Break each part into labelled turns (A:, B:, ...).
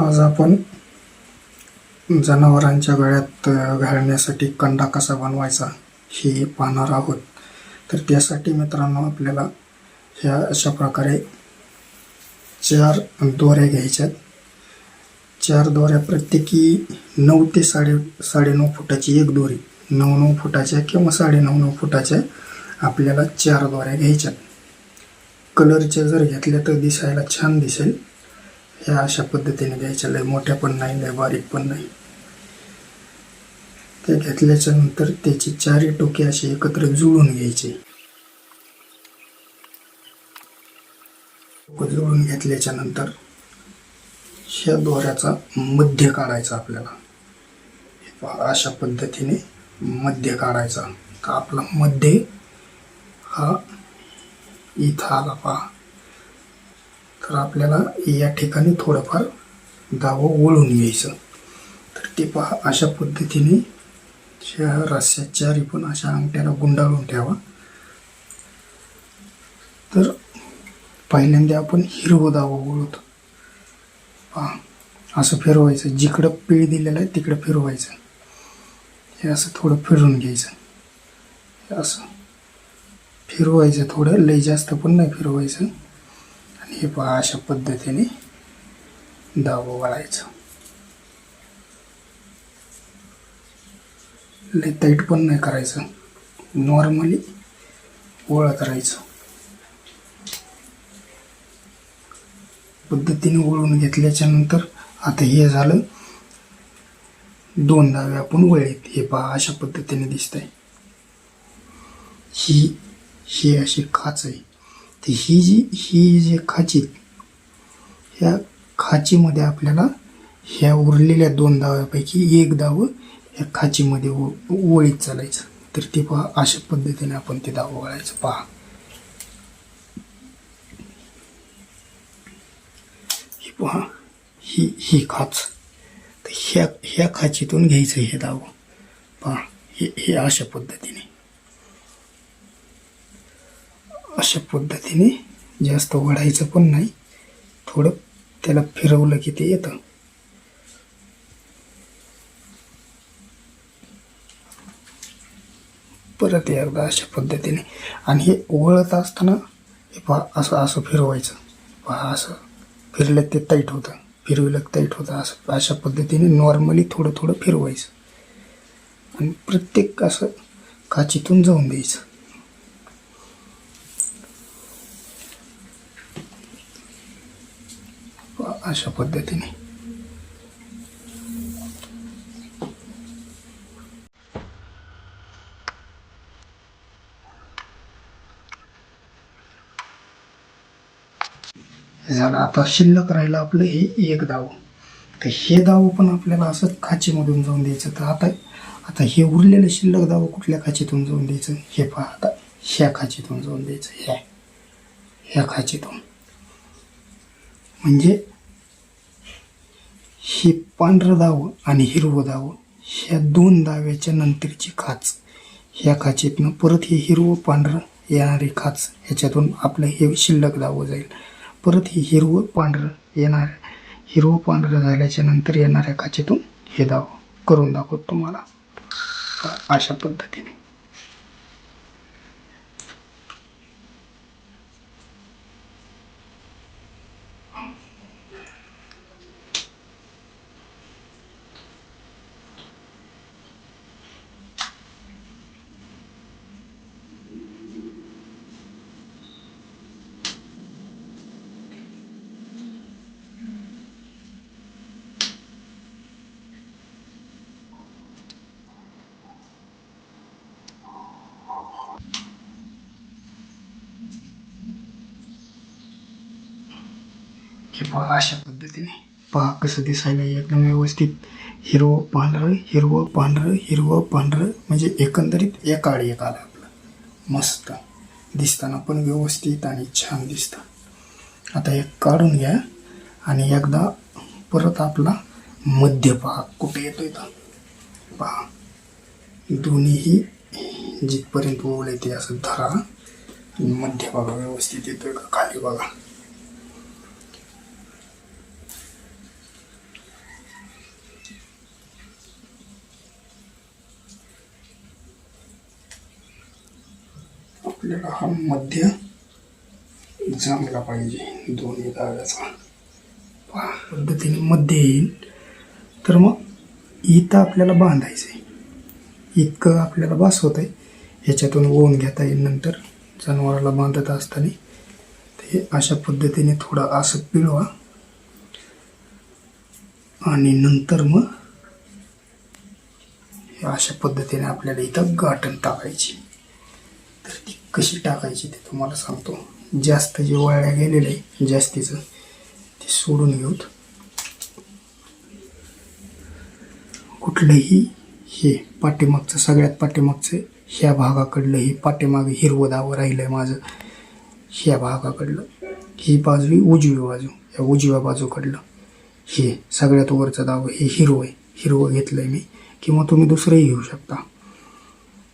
A: आज आपण जनावरांच्या गळ्यात घालण्यासाठी कंडा कसा बनवायचा हे पाहणार आहोत. तर त्यासाठी मित्रांनो आपल्याला ह्या अशा प्रकारे चार दोऱ्या घ्यायच्यात. चार दोऱ्या प्रत्येकी नऊ ते साडे साडेनऊ फुटाची एक दोरी. नऊ नऊ फुटाच्या किंवा साडेनऊ नऊ फुटाच्या आपल्याला चार दोऱ्या घ्यायच्यात. कलरच्या जर घेतल्या तर दिसायला छान दिसेल. ह्या अशा पद्धतीने घ्यायच्या लय मोठ्या पण नाही लय बारीक पण नाही. ते घेतल्याच्या नंतर त्याची चारी टोके असे एकत्र जुळून घ्यायचे. जुळून घेतल्याच्या नंतर ह्या दोऱ्याचा मध्य काढायचा आपल्याला. अशा पद्धतीने मध्य काढायचा. का आपला मध्य हा इथं आला पहा. तर आपल्याला या ठिकाणी थोडंफार दावं वळून घ्यायचं. तर ते पहा अशा पद्धतीने ह्या पण अशा अंगठ्याला गुंडाळून ठेवा. तर पहिल्यांदा आपण हिरवं दावं वळवतो पहा असं फिरवायचं. जिकडं पीळ दिलेलं आहे तिकडं फिरवायचं. हे असं थोडं फिरून घ्यायचं. हे असं. फिरवायचं थोडं. लय जास्त पण नाही फिरवायचं. आणि हे पहा अशा पद्धतीने दावं वळायचं लय टाईट पण नाही करायचं. नॉर्मली वळत राहायचं. पद्धतीने वळून घेतल्याच्या नंतर आता हे झालं दोन दावे आपण वळलेत हे पहा अशा पद्धतीने दिसत आहे ही ही अशी खाच आहे. ही जी ही जी खाची ह्या खाचीमध्ये आपल्याला ह्या उरलेल्या दोन दाव्यापैकी एक दावं ह्या खाचीमध्ये ओ ओळीत चालायचं. तर ते पहा अशा पद्धतीने आपण ते दावं वळायचं. पहा. ही पहा ही ही खाच. तर ह्या ह्या खाचीतून घ्यायचं हे दावं. पहा हे हे अशा पद्धतीने. अशा पद्धतीने जास्त वढायचं पण नाही. थोडं त्याला फिरवलं की ते येतं. परत एकदा अशा पद्धतीने. आणि हे वळत असताना हे पहा असं असं फिरवायचं. पहा असं. फिरलं ते टाईट होतं. फिरवलं ताईट टाईट होतं. असं अशा पद्धतीने नॉर्मली थोडं थोडं फिरवायचं. आणि प्रत्येक असं काचीतून जाऊन द्यायचं. अशा पद्धतीने. झालं आता शिल्लक राहिलं आपलं हे एक दाव. तर हे दाव पण आपल्याला असं खाचीमधून जाऊन द्यायचं. तर आता आता हे उरलेलं शिल्लक दाव कुठल्या खाचीतून जाऊन द्यायचं? हे पहा आता. ह्या खाचीतून जाऊन द्यायचं. ह्या. ह्या खाचीतून. म्हणजे हे पांढरं दावं आणि हिरवं दावं ह्या दोन दाव्याच्या नंतरची खाच. ह्या खाचेतनं परत हे हिरवं पांढरं येणारी खाच ह्याच्यातून आपलं हे शिल्लक दावं जाईल. परत हे हिरवं पांढरं येणार हिरवं पांढरं झाल्याच्यानंतर येणाऱ्या खाचेतून हे दाव करून दाखवतो तुम्हाला. अशा पद्धतीने. हे पहा अशा पद्धतीने पहा कसं दिसायला एकदम व्यवस्थित हिरवं पांढरं हिरवं पांढरं हिरवं पांढरं म्हणजे एकंदरीत एक आड एक आलं आपलं. मस्त. दिसताना पण व्यवस्थित आणि छान दिसतं. आता एक काढून घ्या आणि एकदा परत आपला मध्य पहा कुठे येतो इथं? पहा. दोन्हीही जिथपर्यंत ओळ येते असं धरा. आणि मध्य बघा व्यवस्थित येतोय का? खाली बघा. आपल्याला हा मध्य जमला पाहिजे. दोन्ही धाग्याचा पद्धतीने मध्य येईल. तर मग इथं आपल्याला बांधायचं आहे इतकं आपल्याला बास होत आहे ह्याच्यातून ओवून घेता येईल नंतर. जनावराला बांधत असताना. ते अशा पद्धतीने थोडा असं पिळवा. आणि नंतर मग हे अशा पद्धतीने आपल्याला इथं गाठण टाकायची. कशी टाकायची ते तुम्हाला सांगतो. जास्त जे वाळल्या गेलेलं आहे जास्तीचं ते सोडून घेऊत. कुठलंही हे पाठीमागचं सगळ्यात पाठीमागचं ह्या भागाकडलं हे पाठीमागे हिरवं दावं राहिलं आहे माझं. ह्या भागाकडलं. ही बाजू ही उजवी बाजू. या उजव्या बाजूकडलं. हे सगळ्यात वरचं दावं हे हिरवं आहे. हिरवं घेतलं आहे मी. किंवा तुम्ही दुसरंही घेऊ शकता.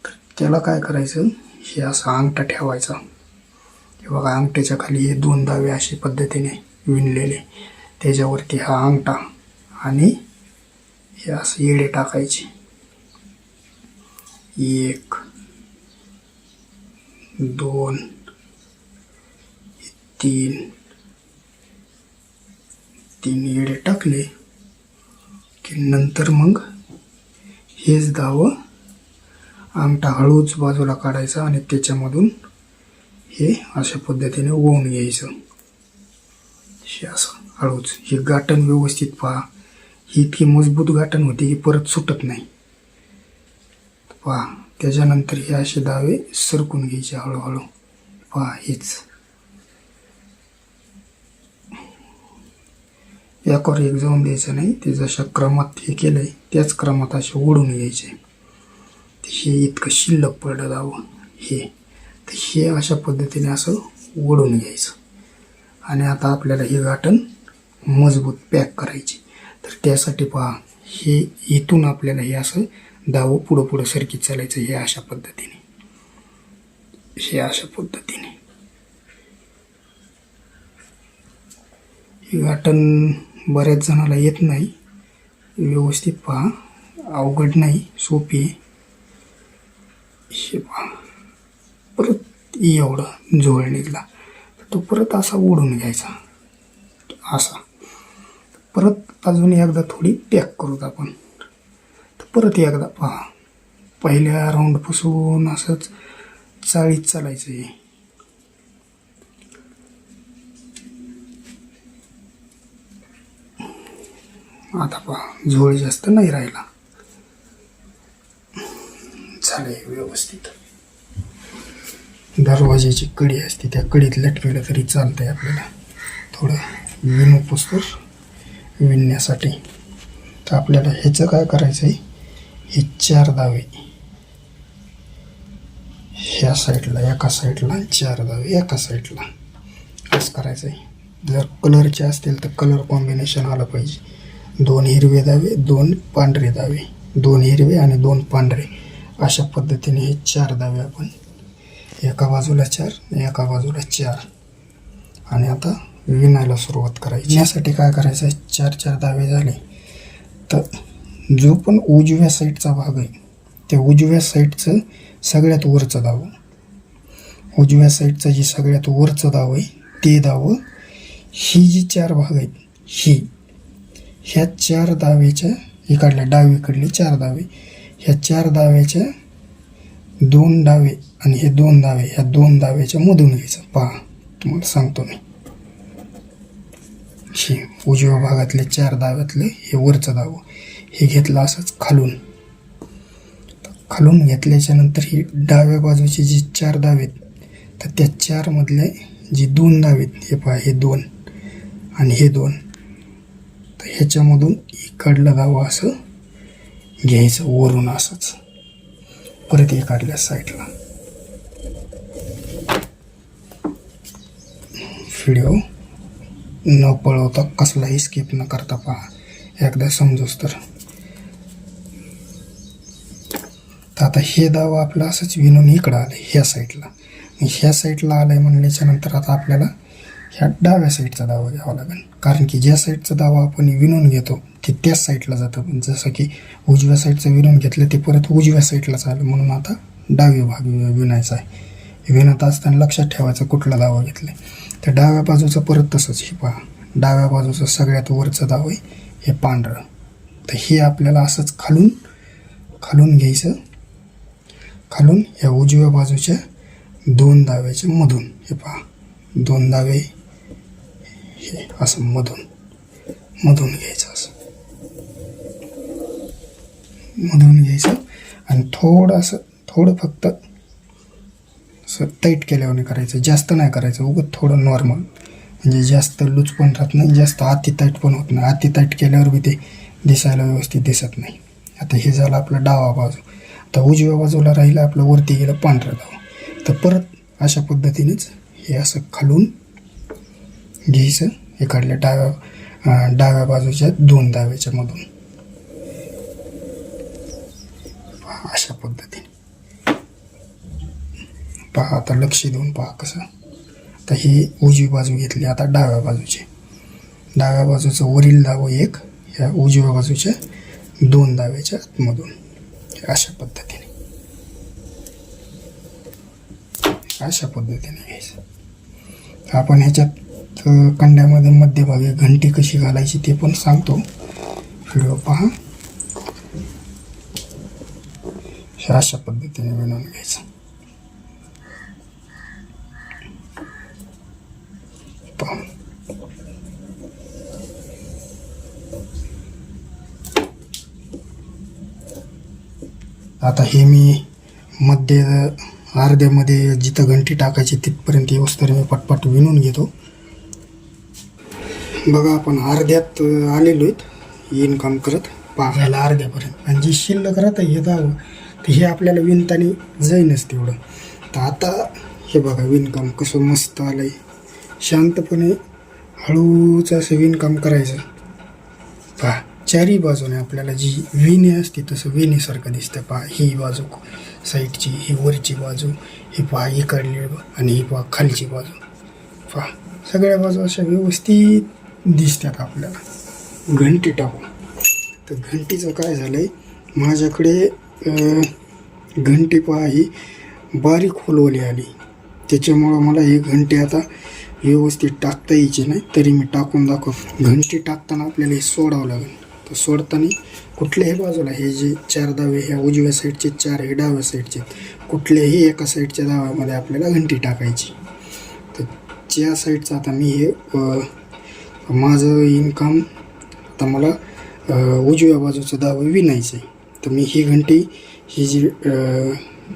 A: तर त्याला काय करायचं? हे असा अंगठा ठेवायचा. हे बघा अंगठ्याच्या खाली हे दोन दावे अशा पद्धतीने विणलेले. त्याच्यावरती हा अंगठा आणि हे असं येडे टाकायचे. एक दोन तीन तीन येडे टाकले की नंतर मग हेच दावं अंगठा हळूच बाजूला काढायचा आणि त्याच्यामधून हे अशा पद्धतीने ओवून घ्यायचं. हे असं हळूच. हे गाठण व्यवस्थित पहा. ही इतकी मजबूत गाठण होती की परत सुटत नाही. पहा त्याच्यानंतर हे असे दावे सरकून घ्यायचे हळूहळू. पहा हेच. एकावर एक जाऊन द्यायचं नाही. ते जशा क्रमात हे केलंय त्याच क्रमात असे ओढून घ्यायचे. हे इतकं शिल्लक पडलं जावं हे. तर हे अशा पद्धतीने असं ओढून घ्यायचं. आणि आता आपल्याला हे गाठण मजबूत पॅक करायची. तर त्यासाठी पहा हे इथून आपल्याला हे असं दावं पुढं पुढं सरकीत चालायचं हे अशा पद्धतीने. हे अशा पद्धतीने. हे गाठण बऱ्याच जणाला येत नाही. व्यवस्थित पहा अवघड नाही सोपी आहे. शिवा परत एवढं झोळ निघला. तो परत असा ओढून घ्यायचा. असा. परत अजून एकदा थोडी पॅक करूत आपण. तर परत एकदा पहा. पहिल्या राऊंडपासून असंच चाळीत चालायचं आहे आता पहा. झोळ जास्त नाही राहिला. झाले व्यवस्थित. दरवाज्याची कडी असते त्या कडीत लटकवलं तरी चालतंय आपल्याला. थोडं विणू पुस्तक विणण्यासाठी. तर आपल्याला ह्याचं काय करायचं आहे हे चार दावे. ह्या साईडला एका साईडला चार दावे एका साईडला. असं करायचं आहे जर कलरचे असतील तर कलर कॉम्बिनेशन आलं पाहिजे. दोन हिरवे दावे दोन पांढरे दावे. दोन हिरवे आणि दोन पांढरे. अशा पद्धतीने हे चार दावे आपण एका बाजूला चार एका बाजूला चार. आणि आता विणायला सुरुवात करायची. यासाठी काय करायचं? आहे चार चार दावे झाले. तर जो पण उजव्या साईडचा भाग आहे त्या उजव्या साईडचं सगळ्यात वरचं दावं. उजव्या साईडचं जे सगळ्यात वरचं दाव आहे ते दावं ही जी चार भाग आहेत ही ह्या चार दावेच्या इकडल्या डावीकडले चार दावे. ह्या चार दाव्याच्या दोन डावे आणि हे दोन दावे ह्या दोन दाव्याच्या मधून घ्यायचं. पहा तुम्हाला सांगतो मी. हे उजव्या भागातले चार दाव्यातले हे वरचं दावं हे घेतलं असंच खालून. खालून घेतल्याच्या नंतर ही डाव्या बाजूचे जे चार दावेत तर त्या चारमधले जे दोन दावेत हे पहा हे दोन आणि हे दोन. तर ह्याच्यामधून इकडलं दावं असं घ्यायचं वरून असंच. परत इकडल्या साईडला व्हिडिओ न पळवता कसलाही स्किप न करता पहा. एकदा समजूस तर. तर आता हे दावा आपलं असंच विनून इकडं आलं ह्या साईडला ह्या साईडला आलं आहे म्हणल्याच्या नंतर आता आपल्याला ह्या डाव्या साईडचा दावा घ्यावा लागेल. कारण की ज्या साईडचा दावा आपण विणून घेतो ते त्याच साईडला जातं. पण जसं की उजव्या साईडचं विणून घेतलं ते परत उजव्या साईडलाच आलं म्हणून आता डावी भाग विणायचा आहे. विणत असताना लक्षात ठेवायचं कुठला दावा घेतला तर डाव्या बाजूचं परत तसंच. हे पहा. डाव्या बाजूचं सगळ्यात वरचं दाव आहे हे पांढरं. तर हे आपल्याला असंच खालून खालून घ्यायचं. खालून या उजव्या बाजूच्या दोन दाव्याच्या मधून. हे पहा. दोन दावे. हे असं मधून. मधून घ्यायचं असं. मधून घ्यायचं आणि थोडंसं थोडं फक्त असं टाईट केल्यावर करायचं जास्त नाही करायचं उगत थोडं नॉर्मल म्हणजे जास्त लूज पण राहत नाही जास्त अति ताईट पण होत नाही. अति टाईट केल्यावर बी ते दिसायला व्यवस्थित दिसत नाही. आता हे झालं आपलं डावा बाजू. आता उजव्या बाजूला राहिलं आपलं वरती गेलं पांढरा डावा तर परत अशा पद्धतीनेच हे असं खालून घ्यायचं. इकडल्या डाव्या डाव्या बाजूच्या दोन दाव्याच्या मधून पहा, अशा पद्धतीने. पहा आता लक्ष देऊन पहा कसं. तर ही उजवी बाजू घेतली आता डाव्या बाजूची. डाव्या बाजूचं वरील दावं एक ह्या उजव्या बाजूच्या दोन दाव्याच्या आतमधून. अशा पद्धतीने. अशा पद्धतीने घ्यायचं. आपण ह्याच्यात कंड्यामध्ये मध्यभागी घंटी कशी घालायची ते पण सांगतो. व्हिडिओ पहा. हे अशा पद्धतीने बनवून घ्यायचं. आता हे मी मध्य अर्ध्यामध्ये जिथं घंटी टाकायची तिथपर्यंत येऊस्तर मी पटपट विणून घेतो. बघा आपण अर्ध्यात आलेलो आहेत. इनकम करत पाहायला अर्ध्यापर्यंत. आणि जी शिल्लक राहतं हे तर हे आपल्याला विणताना जाईनच तेवढं तर आता हे बघा विणकाम कसं मस्त आलं आहे शांतपणे हळूच असं विणकाम करायचं. पहा चारी बाजूने आपल्याला जी वेणी असते तसं वेणीसारखं दिसतं. पहा ही बाजू साईडची ही वरची बाजू ही पहा इकडली बा- आणि ही पहा खालची बाजू. पहा सगळ्या बाजू अशा व्यवस्थित दिसतात आपल्याला. घंटी टाकू. तर घंटीचं काय झालं आहे माझ्याकडे घंटी पहा ही बारीक खोलवली आली. त्याच्यामुळं मला ही घंटी आता व्यवस्थित टाकता यायची नाही तरी मी टाकून दाखवतो. घंटी टाकताना आपल्याला हे सोडावं लागेल. तर सोडताना कुठल्याही बाजूला हे जे चार दावे ह्या उजव्या साईडचे चार हे डाव्या साईडचे कुठल्याही एका साईडच्या दाव्यामध्ये आपल्याला घंटी टाकायची. तर ज्या साईडचं आता मी हे माझं इन्कम आता मला उजव्या बाजूचं दावं विणायचं आहे तर मी ही घंटी ही जी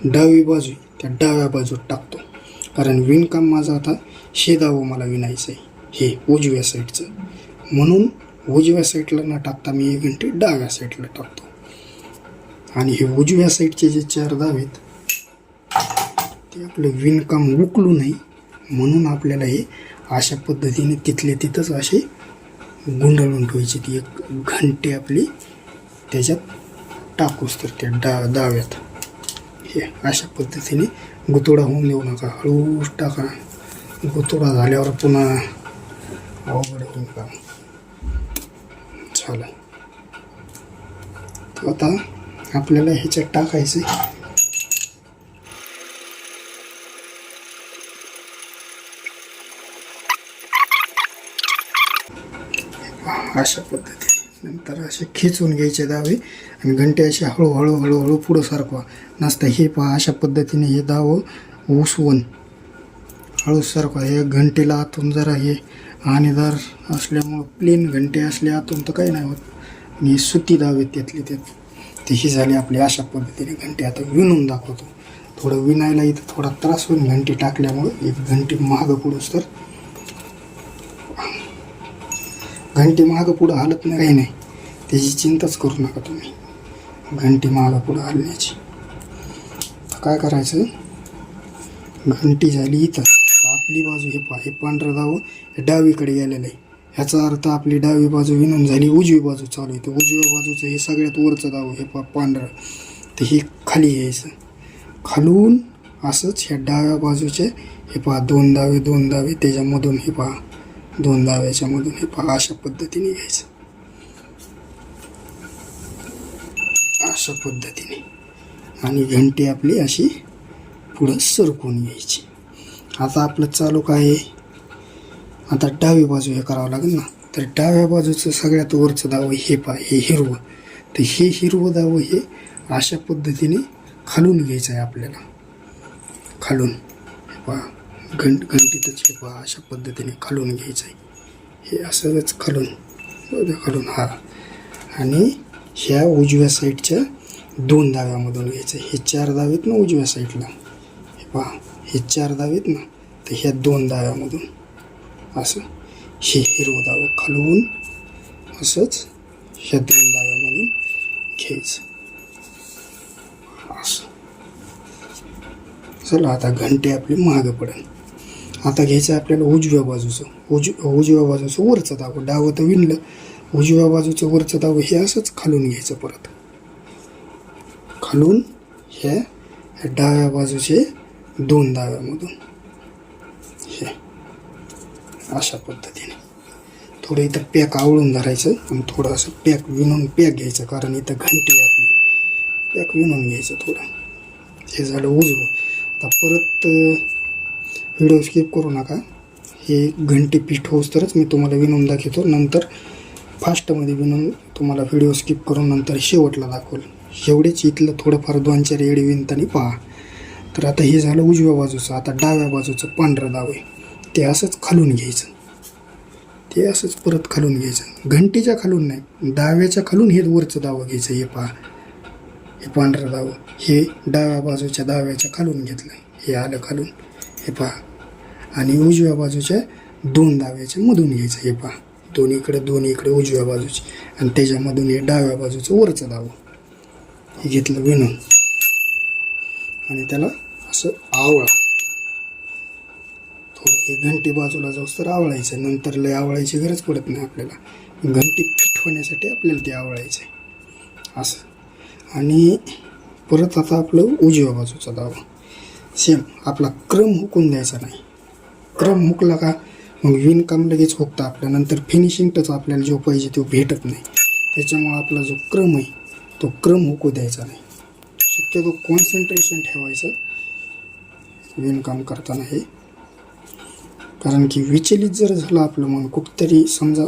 A: डावी बाजू आहे त्या डाव्या बाजूत टाकतो. कारण विणकाम माझं आता हे दावं मला विणायचं आहे हे उजव्या साईडचं. म्हणून उजव्या साईडला न टाकता मी ही घंटी डाव्या साईडला टाकतो. आणि हे उजव्या साईडचे जे चार दाव आहेत ते आपलं विणकाम उकलू नये. म्हणून आपल्याला हे अशा पद्धतीने तिथले तिथंच असे गुंडाळून ठेवायची ती एक घंटी आपली त्याच्यात टाकूस तर त्या डा डाव्यात हे अशा पद्धतीने गुतोडा होऊन देऊ नका. हळूच टाका. गुतोडा झाल्यावर पुन्हा अवघड होईल का? झालं तर आता आपल्याला ह्याच्यात टाकायचं अशा पद्धतीने. नंतर असे खेचून घ्यायचे दावे. आणि घंटे असे हळूहळू हळूहळू पुढं सरकवा नसतं हे पहा अशा पद्धतीने हे दावं उसवून हळू सरकवा हे घंटेला आतून जरा हे हानेदार असल्यामुळं प्लेन घंटे असले आतून तर काही नाही होत. आणि हे सुती दावे त्यातले त्यात. ते ही झाली आपली अशा पद्धतीने घंटे आता विणून दाखवतो. थोडं विणायला इथं थोडा त्रास होईल घंटी टाकल्यामुळं. एक घंटी महाग पुढंच तर घंटी मागं पुढं हलत नाही काही नाही. त्याची चिंताच करू नका तुम्ही. घंटी मागं पुढं हलण्याची. आता काय करायचं घंटी झाली इथं. तर आपली बाजू हे पा हे पांढरं दावं हे डावीकडे गेलेलं आहे. ह्याचा अर्थ आपली डावी बाजू विनून झाली उजवी बाजू चालू आहे. तर उजव्या बाजूचं हे सगळ्यात वरचं दावं हे पा पांढरं. तर हे खाली यायचं. खालून असंच ह्या डाव्या बाजूचे हे पहा दोन दावे दोन दावे त्याच्यामधून हे पहा दोन दाव्याच्यामधून हे पहा अशा पद्धतीने घ्यायचं. अशा पद्धतीने. आणि घंटी आपली अशी पुढं सरकून घ्यायची. आता आपलं चालू काय आहे? आता डावी बाजू हे करावं लागेल ना. तर डाव्या बाजूचं सगळ्यात वरचं दावं हे पा हे हिरवं. तर हे हिरवं दावं हे अशा पद्धतीने खालून घ्यायचं आहे आपल्याला. खालून. पहा. घंट घंटीतच हे पहा अशा पद्धतीने खालून घ्यायचं आहे हे असंच खालून खालून हा. आणि ह्या उजव्या साईडच्या दोन दाव्यामधून घ्यायचं हे चार दावेत ना उजव्या साईडला? हे पहा हे चार दावेत ना? तर ह्या दोन दाव्यामधून असं हे हिरवं दावं खालवून असंच ह्या दोन दाव्यामधून घ्यायचं. असं. चला आता घंटे आपली महाग पडेल. आता घ्यायचं आपल्याला उजव्या बाजूचं. उज उजव्या बाजूचं वरचं दावं डावं तर विणलं. उजव्या बाजूचं वरचं दावं हे असंच खालून घ्यायचं परत. खालून ह्या डाव्या बाजूचे दोन दाव्यामधून हे. अशा पद्धतीने. थोडं इथं पॅक आवळून धरायचं आणि थोडं असं पॅक विणून पॅक घ्यायचं कारण इथं घंटी आपली. पॅक विणून घ्यायचं थोडं. हे झालं उजवं. आता परत व्हिडिओ स्किप करू नका. हे घंटी पीठ होस तरच मी तुम्हाला विनून दाखवतो. नंतर फास्टमध्ये विनून तुम्हाला व्हिडिओ स्किप करून नंतर शेवटला दाखवल. एवढेच इथलं थोडंफार दोन चार येडी विणताना पहा. तर आता हे झालं उजव्या बाजूचं. आता डाव्या बाजूचं पांढरं दाव आहे. ते असंच खालून घ्यायचं. ते असंच परत खालून घ्यायचं. घंटीच्या खालून नाही डाव्याच्या खालून हे वरचं दावं घ्यायचं. हे पहा. हे पांढरं दावं हे डाव्या बाजूच्या दाव्याच्या खालून घेतलं. हे आलं खालून. हे पहा. आणि उजव्या बाजूच्या दोन दाव्याच्या मधून घ्यायचं हे पहा. दोन इकडे दोन इकडे उजव्या बाजूची. आणि त्याच्यामधून हे डाव्या बाजूचं वरचं दावं हे घेतलं विणून आणि त्याला असं आवळा. थोडं हे घंटी बाजूला जाऊस तर आवळायचं. नंतर लय आवळायची गरज पडत नाही आपल्याला. घंटी फिट होण्यासाठी आपल्याला ते आवळायचं आहे असं. आणि परत आता आपलं उजव्या बाजूचा दावा सेम आपला क्रम हुकून द्यायचा नाही. क्रम हुकला का मग विणकाम लगेच हुकतं आपल्या. नंतर फिनिशिंग टच आपल्याला जो पाहिजे तो भेटत नाही. त्याच्यामुळं आपला जो क्रम आहे तो क्रम हुकू द्यायचा नाही. शक्यतो कॉन्सन्ट्रेशन ठेवायचं विणकाम करताना हे. कारण की विचलित जर झालं आपलं मन कुठतरी समजा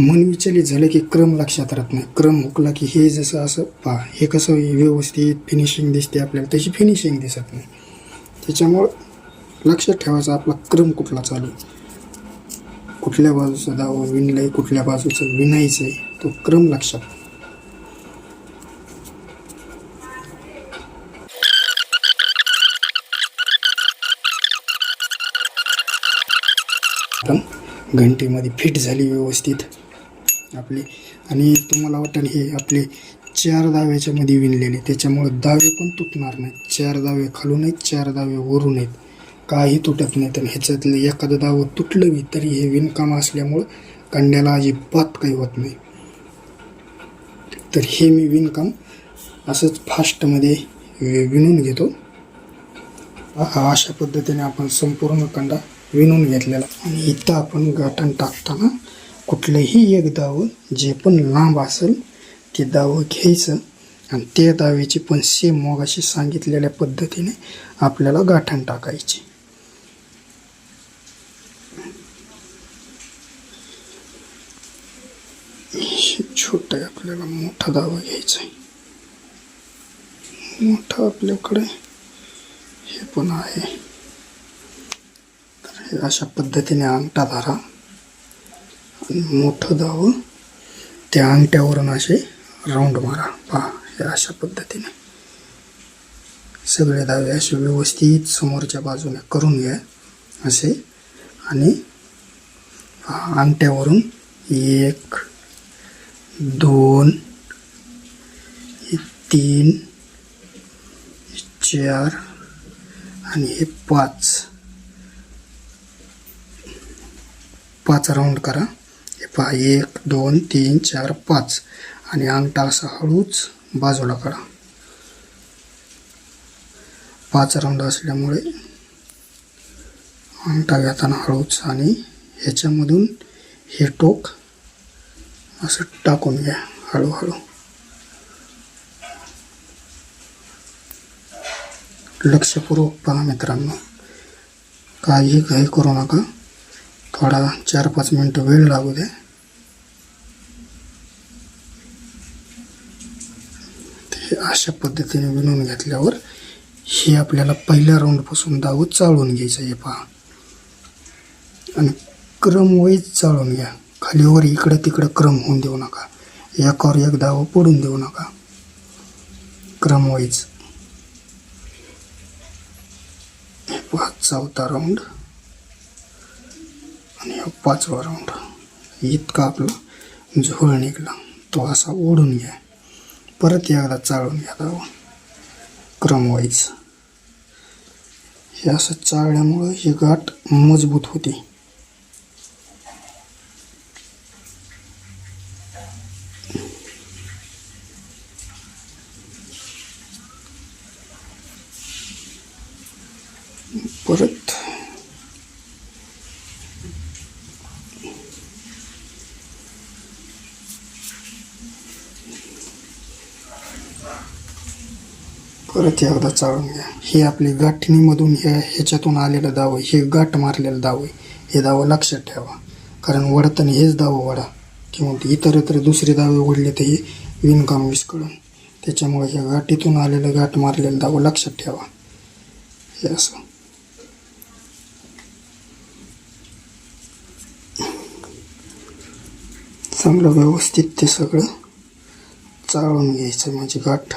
A: मन विचलित झालं की क्रम लक्षात राहत नाही. क्रम हुकला की हे जसं असं पहा हे कसं व्यवस्थित फिनिशिंग दिसते आपल्याला तशी फिनिशिंग दिसत नाही. त्याच्यामुळं लक्षात ठेवायचा आपला क्रम कुठला चालू आहे. कुठल्या बाजूचं दावं विणलंय कुठल्या बाजूचं विणायचं आहे तो क्रम लक्षात. पण घंटेमध्ये फिट झाली व्यवस्थित. आपली आणि तुम्हाला वाटेल हे आपले चार दाव्याच्यामध्ये विणलेले त्याच्यामुळं दावे पण तुटणार नाहीत. चार दावे खालून आहेत चार दावे वरून आहेत. काही तुटत नाही तर ह्याच्यातलं एखादं दावं तुटलं बी तरी हे विणकाम असल्यामुळं कांड्याला अजिबात काही होत नाही. तर हे मी विणकाम असंच फास्टमध्ये वि- विणून घेतो. अशा पद्धतीने आपण संपूर्ण कंडा विणून घेतलेला. आणि इथं आपण गाठण टाकताना कुठलंही एक दावं जे पण लांब असेल ते दावं घ्यायचं. आणि त्या दावेची पण सेम मोगाशी सांगितलेल्या पद्धतीने आपल्याला गाठण टाकायची हे छोटं आहे आपल्याला मोठा दावा घ्यायचा आहे. मोठा आपल्याकडे हे पण आहे. तर हे अशा पद्धतीने अंगठा धरा. आणि मोठं दावं त्या अंगठ्यावरून असे राऊंड मारा. पहा हे अशा पद्धतीने. सगळे दावे असे व्यवस्थित समोरच्या बाजूने करून घ्या. असे. आणि अंगठ्यावरून एक दोन हे तीन चार आणि हे पाच. पाच राऊंड करा. हे पहा एक दोन तीन चार पाच. आणि अंगठा असा हळूच बाजूला काढा. पाच राऊंड असल्यामुळे अंगठा घेताना हळूच आणि ह्याच्यामधून हे टोक असं टाकून घ्या हळूहळू. लक्षपूर्वक पहा मित्रांनो. काही काही करू नका. थोडा चार पाच मिनटं वेळ लागू द्या ते अशा पद्धतीने विणून घेतल्यावर हे आपल्याला पहिल्या राऊंडपासून दावं चाळून घ्यायचं आहे पहा. आणि क्रमवाईज चाळून घ्या. खालीवर इकडं तिकडं क्रम होऊन देऊ नका. एकावर एक दावं पडून देऊ नका. क्रम वाईज. हे चौथा राऊंड आणि हा पाचवा राऊंड इतका आपला झोळ निघला. तो असा ओढून घ्या. परत एकदा चाळून घ्या दावा क्रम वाईज. हे असं चाळल्यामुळं ही गाठ मजबूत होती. परत. परत एकदा चाळून घ्या. हे आपली गाठणीमधून ह्या ह्याच्यातून आलेलं दाव हे गाठ मारलेलं दाव आहे. हे दावं लक्षात ठेवा. कारण वडताना हेच दावं वडा. किंवा ते इतर इतर दुसरे दावे उघडले तर विणकाम विस्कळून. त्याच्यामुळे ह्या गाठीतून आलेलं गाठ मारलेलं दावं लक्षात ठेवा. हे असं. चांगलं व्यवस्थित ते सगळं चाळून घ्यायचं म्हणजे गाठ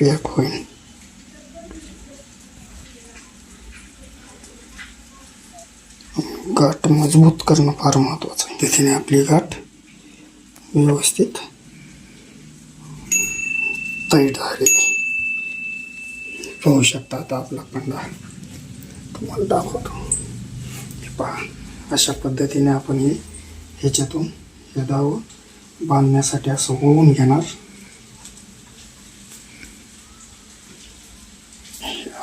A: पॅक होईल. गाठ मजबूत करणं फार महत्त्वाचं आहे. तिथे आपली गाठ व्यवस्थित तैट झालेली पाहू शकता आता आपला पंडा तुम्हाला दाखवतो. हे पहा. अशा पद्धतीने आपण हे ह्याच्यातून हे दाव बांधण्यासाठी असं होऊन घेणार.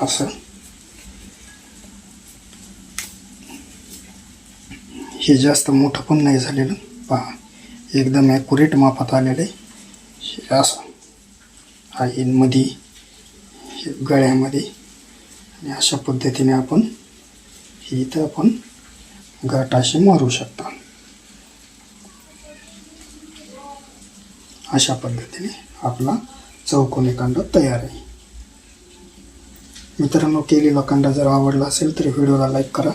A: असं. हे जास्त मोठं पण नाही झालेलं. पहा एकदम ॲक्युरेट मापात आलेलं आहे. हे असं हा मध्ये हे गळ्यामध्ये. आणि अशा पद्धतीने आपण हे इथं आपण गाठ असे मारू शकता. अशा पद्धतीने आपला चौकोनी कांड तयार आहे. मित्रांनो केलेला कांदा जर आवडला असेल तर व्हिडिओला लाईक करा.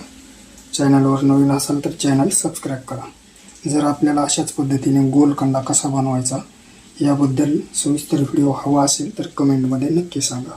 A: चॅनलवर नवीन असाल तर चॅनल सबस्क्राईब करा. जर आपल्याला अशाच पद्धतीने गोलकंडा कसा बनवायचा याबद्दल सविस्तर व्हिडिओ हवा असेल तर कमेंटमध्ये नक्की सांगा.